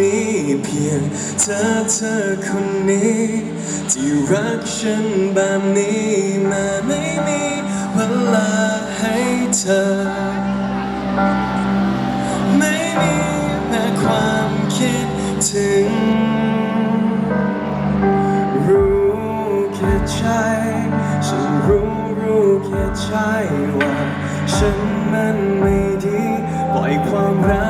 มีเพียงเธอเธอคนนี้ ที่รักฉันแบบนี้มาไม่มีเวลาให้เธอ ไม่มีแม้ความคิดถึง รู้แค่ใจ ฉันรู้รู้แค่ใจว่า ฉันมันไม่ดีปล่อยความรัก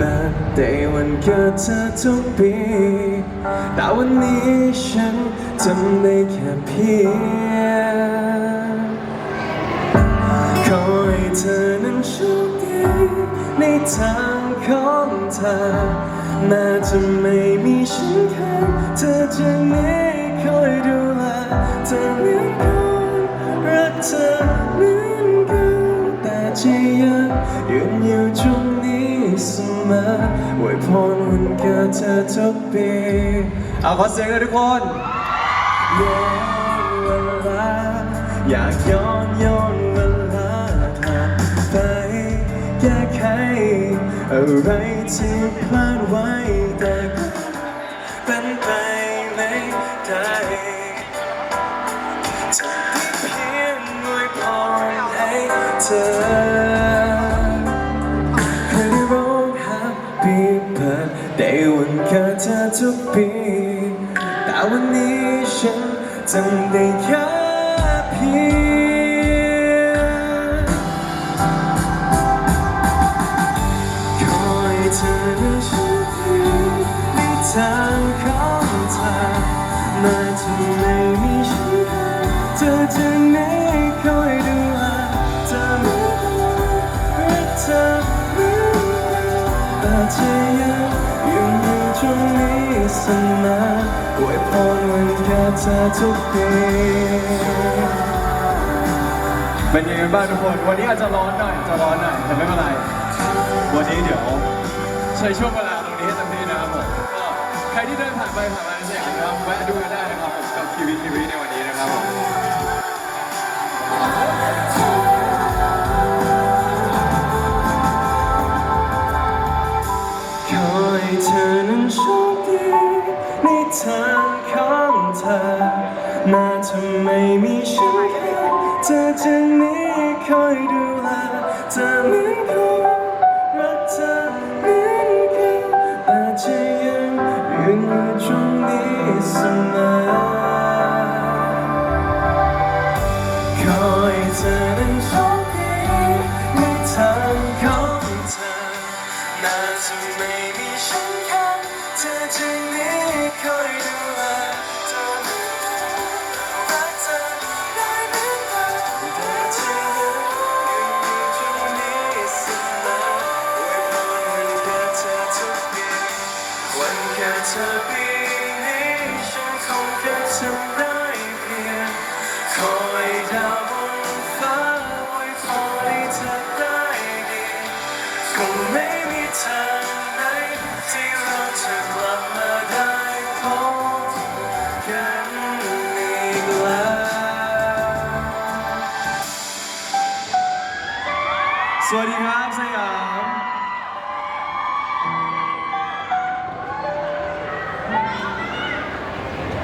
Birthday วันเกิดเธอทุกปี แต่วันนี้ฉันทำได้แค่เพียงขอให้เธอนั้นโชคดีในทางของเธอแม้จะไม่มีฉันข้างเธอจะนี้คอยดูแลเธอเหมือนกันรักเธอ มออวยพรวันเกิดเธอทุกปี เอาขอเสียงเลยทุกคนย้อนเวลาอยากย้อนย้อนเวลาผ่านไปแก้ไขอะไรที่พลาดไว้แต่เป็นไปไม่ได้จะเพียงอวยพรให้เธอ Birthday วันเธอทุกปี แต่วันนี้ฉันจำได้แค่เพียงขอให้เธอได้โชคดีในทางของเธอแม้จะไม่มีฉันเธอจะไม่คอยดู สมออวยพรวันเกิดเธอทุกปีเป็นยังไงบ้างทุกคน วันนี้อาจจะร้อนหน่อยจะร้อนหน่อยแต่ไม่เป็นไร วันนี้เดี๋ยวใช้ช่วงเวลาตรงนี้ให้เต็มที่นะครับผมก็ใครที่เดินผ่านไปผ่านมาในสยามนะครับแวะดูกันได้นะครับผมกับทีวีทีวีในวันนี้นะครับผม ของเธอแม้จะไมมีฉันข้างเธอจะนี้คอยดูแลเธอเหมือนคนรักเธอเหมือนกันแต่จะยังยืนอยู่ตรงนี้เสมอขอให้เธอนั้นโชคดีในทางของเธอนาจะไมมีฉันข้างเธอจะนี้คอยดูแล เธอปีนี้ฉันคงแค่ทำได้เพียงคอยดาวบนฟ้าไว้พอให้เธอได้ดีคงไม่มีทางไหนที่เราจะกลับมาได้พบกันอีกแล้ว สวัสดีครับ